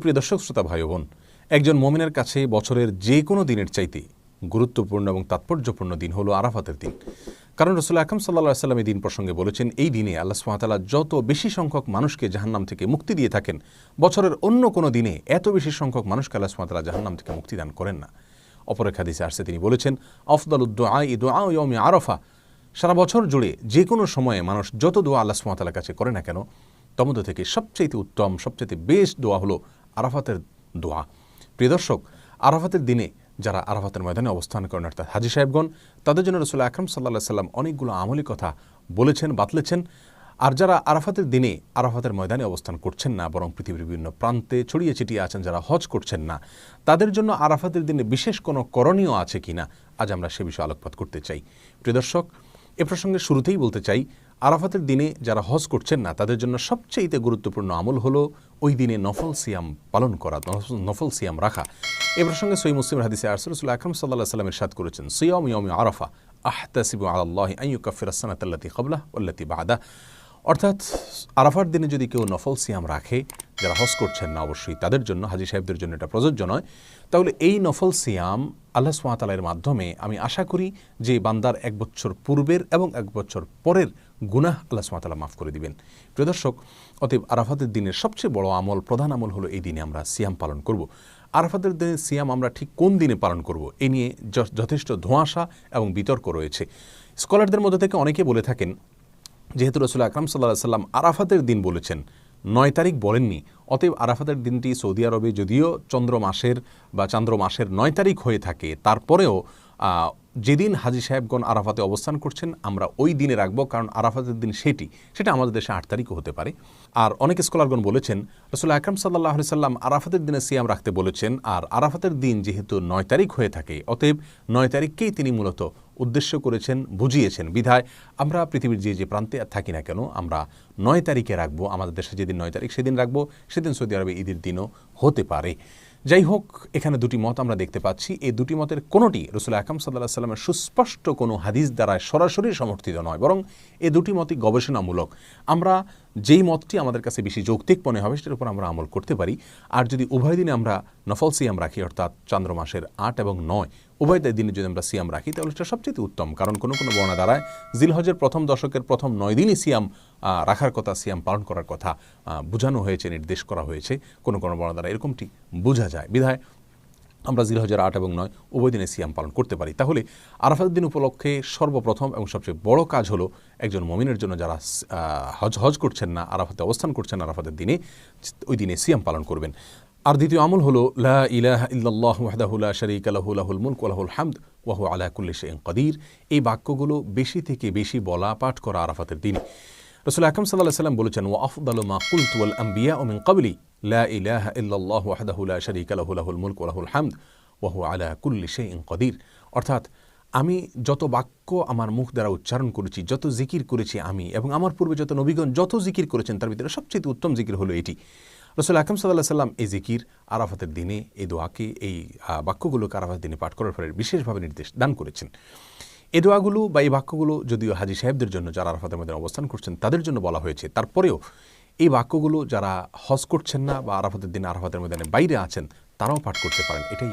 প্রিয় দর্শক, শ্রোতা ভাই বোন, একজন মমিনের কাছে বছরের যে কোনো দিনের চাইতে গুরুত্বপূর্ণ এবং তাৎপর্যপূর্ণ দিন হলো আরাফাতের দিন। কারণ রসুল আকরম সাল্লা সাল্লাম এই দিন প্রসঙ্গে বলেছেন, এই দিনে আল্লাহ সুমাতালা যত বেশি সংখ্যক মানুষকে জাহান্নাম থেকে মুক্তি দিয়ে থাকেন, বছরের অন্য কোনো দিনে এত বেশি সংখ্যক মানুষকে আল্লাহ সুমাতালা জাহান্নাম থেকে মুক্তি দান করেন না। অপরের খাদিসে আসছে, তিনি বলেছেন, আফদাল উদ্দোয়া ই দোয়া ইয়মি আরফা, সারা বছর জুড়ে যে কোনো সময়ে মানুষ যত দোয়া আল্লাহ সুমাতালার কাছে করে না কেন তমধ্য থেকে সবচেয়ে উত্তম সবচেয়ে বেস্ট দোয়া হলো আরাফাতের দোয়া। প্রিয় দর্শক, আরাফাতের দিনে যারা আরাফাতের ময়দানে অবস্থান করেন, অর্থাৎ হাজি সাহেবগণ, তাদের জন্য রসুল আকরম সাল্লাহ সাল্লাম অনেকগুলো আমলি কথা বলেছেন, বাতলেছেন। আর যারা আরাফাতের দিনে আরাফাতের ময়দানে অবস্থান করছেন না, বরং পৃথিবীর বিভিন্ন প্রান্তে ছড়িয়ে ছিটিয়ে আছেন, যারা হজ করছেন না, তাদের জন্য আরাফাতের দিনে বিশেষ কোনো করণীয় আছে কিনা, আজ আমরা সে বিষয়ে আলোকপাত করতে চাই। প্রিয় দর্শক, এ প্রসঙ্গে শুরুতেই বলতে চাই আরাফাতের দিনে যারা হজ করছেন না, তাদের জন্য সবচেয়ে গুরুত্বপূর্ণ আমল হলো ওই দিনে নফল সিয়াম পালন করা, নফল সিয়াম রাখা। এ প্রসঙ্গে সই মুসলিম হাদিসে আরসুল আকরম সাল্লাহ সাল্লামের সাদ করেছেন, সিয়ম ইয়ম আরাফা আহতাসিবু আল্লাহ আইয়ুকাফির সানাতাল্লাতি কবলা ওল্লাতি বাদা অর্থাৎ আরাফার দিনে যদি কেউ নফল সিয়াম রাখে যারা হজ করছেন না অবশ্যই, তাদের জন্য, হাজি সাহেবদের জন্য এটা প্রযোজ্য নয়। তাহলে এই নফল সিয়াম আল্লাহ সুমাতালের মাধ্যমে আমি আশা করি যে বান্দার এক বছর পূর্বের এবং এক বছর পরের গুনাহ আল্লাহ সুমাতালা মাফ করে দিবেন। প্রিয় দর্শক, অতএব আরাফাতের দিনের সবচেয়ে বড় আমল, প্রধান আমল হলো এই দিনে আমরা সিয়াম পালন করব। আরাফাতের দিনে সিয়াম আমরা ঠিক কোন দিনে পালন করব, এ নিয়ে যথেষ্ট ধোঁয়াশা এবং বিতর্ক রয়েছে। স্কলারদের মধ্যে থেকে অনেকে বলে থাকেন, যেহেতু রসুল আকরাম সাল্লাহ সাল্লাম আরাফাতের দিন বলেছেন নয় তারিখ বলেননি। অতএব আরাফাতের দিনটি সৌদি আরবে যদিও চন্দ্র মাসের বা চান্দ্র মাসের নয় তারিখ হয়ে থাকে, তারপরেও যেদিন হাজি সাহেবগণ আরাফাতে অবস্থান করছেন, আমরা ওই দিনে রাখব, কারণ আরাফাতের দিন সেটি, সেটা আমাদের দেশে আট তারিখও হতে পারে। আর অনেক স্কলারগণ বলেছেন, রসুল আকরম সাল্লাহ সাল্লাম আরাফাতের দিনে সিয়াম রাখতে বলেছেন, আর আরাফাতের দিন যেহেতু নয় তারিখ হয়ে থাকে, অতএব নয় তারিখকেই তিনি মূলত উদ্দেশ্য করেছেন, বুঝিয়েছেন। বিধায় আমরা পৃথিবীর যে যে প্রান্তে থাকি না কেন, আমরা নয় তারিখে রাখব। আমাদের দেশে যেদিন নয় তারিখ, সেদিন রাখব, সেদিন সৌদি আরবে ঈদের দিনও হতে পারে। যাই হোক এখানে দুটি মত আমরা দেখতে পাচ্ছি। এই দুটি মতের কোনোটি রসুল আকাম সাল্লাহ সাল্লামের সুস্পষ্ট কোনো হাদিস দ্বারা সরাসরি সমর্থিত নয়, বরং এ দুটি মতই গবেষণামূলক। আমরা যেই মতটি আমাদের কাছে বেশি যৌক্তিক মনে হবে, সেটার উপর আমরা আমল করতে পারি। আর যদি উভয় দিনে আমরা নফল সিয়াম রাখি, অর্থাৎ চন্দ্র মাসের আট এবং নয় উভয় দিনে যদি আমরা সিয়াম রাখি, তাহলে সেটা সবচেয়ে উত্তম। কারণ কোনো কোনো বর্ণা দ্বারায় জিলহজের প্রথম দশকের প্রথম নয় দিনই সিয়াম রাখার কথা, সিয়াম পালন করার কথা বোঝানো হয়েছে, নির্দেশ করা হয়েছে। কোনো কোনো বর্ণা দ্বারা এরকমটি বোঝা যায়। বিধায় আমরা জিরো হাজার আট এবং নয় উভয় দিনে সিয়াম পালন করতে পারি। তাহলে আরাফাতের দিন উপলক্ষে সর্বপ্রথম এবং সবচেয়ে বড় কাজ হলো একজন মমিনের জন্য যারা হজ হজ করছেন না, আরাফাতে অবস্থান করছেন আরাফাতের দিনে, ওই দিনে সিয়াম পালন করবেন। আর দ্বিতীয় আমল হলো, লা ইলাহা ইল্লাল্লাহ ওয়াহদাহুল্লাহ শরীক আলাহু লাহুল মুলক ওয়ালাহুল হামদ ওয়াহু আলা কুল্লি শাইইন কাদির। এই বাক্যগুলো বেশি থেকে বেশি বলা পাঠ করা আরাফাতের দিনে। রসুল আকরম সাল্লাহ সাল্লাম বলেছেন ও আফদাল মা কুলতু আম্বিয়া ও মিন কাবলি, লা ইলাহা ইল্লাল্লাহ ওয়াহদাহু লা শারীকা লাহু মুলক ওয়া হামদ, ওয়া হুয়া আলা কুল্লি কাদির। অর্থাৎ, আমি যত বাক্য আমার মুখ দ্বারা উচ্চারণ করেছি, যত জিকির করেছি আমি এবং আমার পূর্বে যত নবীগণ যত জিকির করেছেন, তার ভিতরে সবচেয়ে উত্তম জিকির হলো এটি। রসুল আকম সাল্লাহ সাল্লাম এই জিকির, আরাফাতের দিনে এই দোয়াকে, এই বাক্যগুলোকে আরাফাতের দিনে পাঠ করার ফলে বিশেষভাবে নির্দেশ দান করেছেন। এ দোয়াগুলো বা এই বাক্যগুলো যদিও হাজি সাহেবদের জন্য যারা আরাফাতের মধ্যে অবস্থান করছেন, তাদের জন্য বলা হয়েছে। তারপরেও এই বাক্যগুলো যারা হজ করছেন না বা আরাফাতের দিনে আরাফাতের মধ্যে বাইরে আছেন, তারাও পাঠ করতে পারেন। এটাই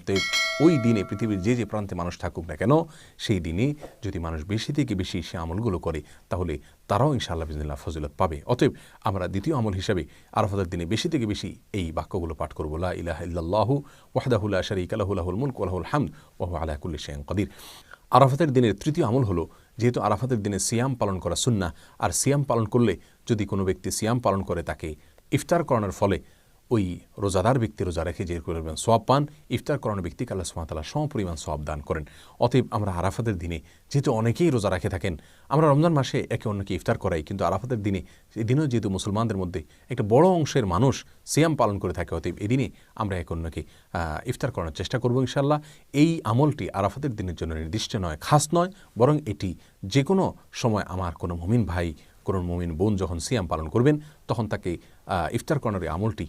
অতএব ওই দিনে পৃথিবীর যে যে প্রান্তে মানুষ থাকুক না কেন, সেই দিনে যদি মানুষ বেশি থেকে বেশি সে আমলগুলো করে, তাহলে তারাও ইনশাআল্লাহ বিজনিল্লাহ ফজিলত পাবে। অতএব আমরা দ্বিতীয় আমল হিসাবে আরাফাতের দিনে বেশি থেকে বেশি এই বাক্যগুলো পাঠ করব, লা ইলাহ ইল্লাল্লাহু ওয়াহদাহুল্লাহ শরীক আলাহুল্লাহুল মুলক ওয়ালাহুল হামদ ওয়াহু আলা কুল্লি শাইইন কাদির। আরাফাতের দিনের তৃতীয় আমল হলো, যেহেতু আরাফাতের দিনে সিয়াম পালন করা সুন্না আর সিয়াম পালন করলে যদি কোনো ব্যক্তি সিয়াম পালন করে, তাকে ইফতার করানোর ফলে ওই রোজাদার ব্যক্তি রোজা রেখে যে করবেন সোয়াব পান, ইফতার করানো ব্যক্তিকে আল্লাহ সুমাতালা সমপরিমাণ সোয়াব দান করেন। অতএব আমরা আরাফাতের দিনে যেহেতু অনেকেই রোজা রাখে থাকেন, আমরা রমজান মাসে একে অন্যকে ইফতার করাই, কিন্তু আরাফাতের দিনে, এই দিনেও যেহেতু মুসলমানদের মধ্যে একটা বড় অংশের মানুষ সিয়াম পালন করে থাকে, অতএব এই দিনে আমরা একে অন্যকে ইফতার করানোর চেষ্টা করব ইনশাল্লাহ এই আমলটি আরাফাতের দিনের জন্য নির্দিষ্ট নয়, খাস নয়, বরং এটি যে কোনো সময় আমার কোনো মুমিন ভাই, কোনো মুমিন বোন যখন সিয়াম পালন করবেন তখন তাকে ইফতার করানোর আমলটি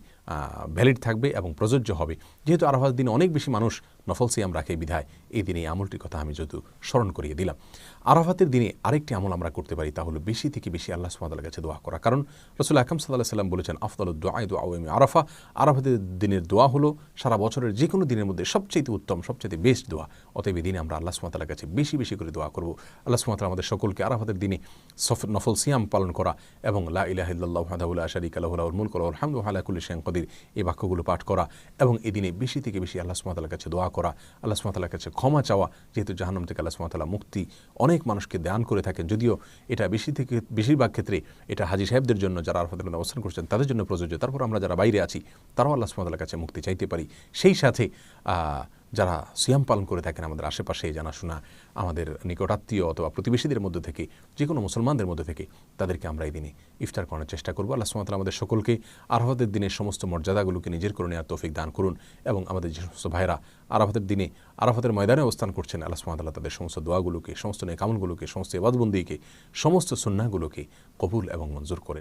ভ্যালিড থাকবে এবং প্রযোজ্য হবে। যেহেতু আরাফাত দিনে অনেক বেশি মানুষ নফল সিয়াম রাখে বিধায়, এই দিনে এই আমলটির কথা আমি যেহেতু স্মরণ করিয়ে দিলাম। আরাফাতের দিনে আরেকটি আমল আমরা করতে পারি তা হলো বেশি থেকে বেশি আল্লাহ সুমাতার কাছে দোয়া করা। কারণ রসুল আকরম সাল্লাহ সাল্লাম বলেছেন আফদল দোয়া দোয়া ওয়ামি আরাফা। আরাফাতের দিনের দোয়া হলো সারা বছরের যে কোনো দিনের মধ্যে সবচেয়ে উত্তম সবচেয়ে বেস্ট দোয়া। অতএব এই দিনে আমরা আল্লাহ সুমাতার কাছে বেশি বেশি করে দোয়া করব। আল্লাহ সুমাতাল আমাদের সকলকে আরাফাতের দিনে সফ- নফল সিয়াম পালন করা এবং লা ইলাহিল্লাহ হাদাউল্লাহ শারিক আল্লাহুল মুলক আলহামদু আলাকুল্লি শেন কদির। এই বাক্যগুলো পাঠ করা এবং এই দিনে বেশি থেকে বেশি আল্লাহ সুমাতালার কাছে দোয়া করা, আল্লাহ সুমাতালার কাছে ক্ষমা চাওয়া, যেহেতু জাহান্নাম থেকে আল্লাহ সুমাতালা মুক্তি অনেক মানুষকে দান করে থাকেন। যদিও এটা বেশি থেকে বেশিরভাগ ক্ষেত্রে এটা হাজি সাহেবদের জন্য যারা আরফাতের অবস্থান করছেন তাদের জন্য প্রযোজ্য। তারপর আমরা যারা বাইরে আছি, তারাও আল্লাহ সুমাতালার কাছে মুক্তি চাইতে পারি। সেই সাথে যারা সিয়াম পালন করে থাকেন আমাদের আশেপাশে জানাশোনা আমাদের নিকটাত্মীয় অথবা প্রতিবেশীদের মধ্যে থেকে যে কোনো মুসলমানদের মধ্যে থেকে, তাদেরকে আমরা এই দিনে ইফতার করানোর চেষ্টা করব। আল্লাহ সুমাতালা আমাদের সকলকে আরহাতের দিনের সমস্ত মর্যাদাগুলোকে নিজের করে নেওয়ার তৌফিক দান করুন এবং আমাদের যে সমস্ত ভাইরা আরাফাতের দিনে, আরাফাতের ময়দানে অবস্থান করছেন, আল্লাহ সুমাতাল্লাহ তাদের সমস্ত দোয়াগুলোকে, সমস্ত নেকামলগুলোকে সমস্ত এবাদবন্দিকে সমস্ত সুন্নাগুলোকে কবুল এবং মঞ্জুর করেন।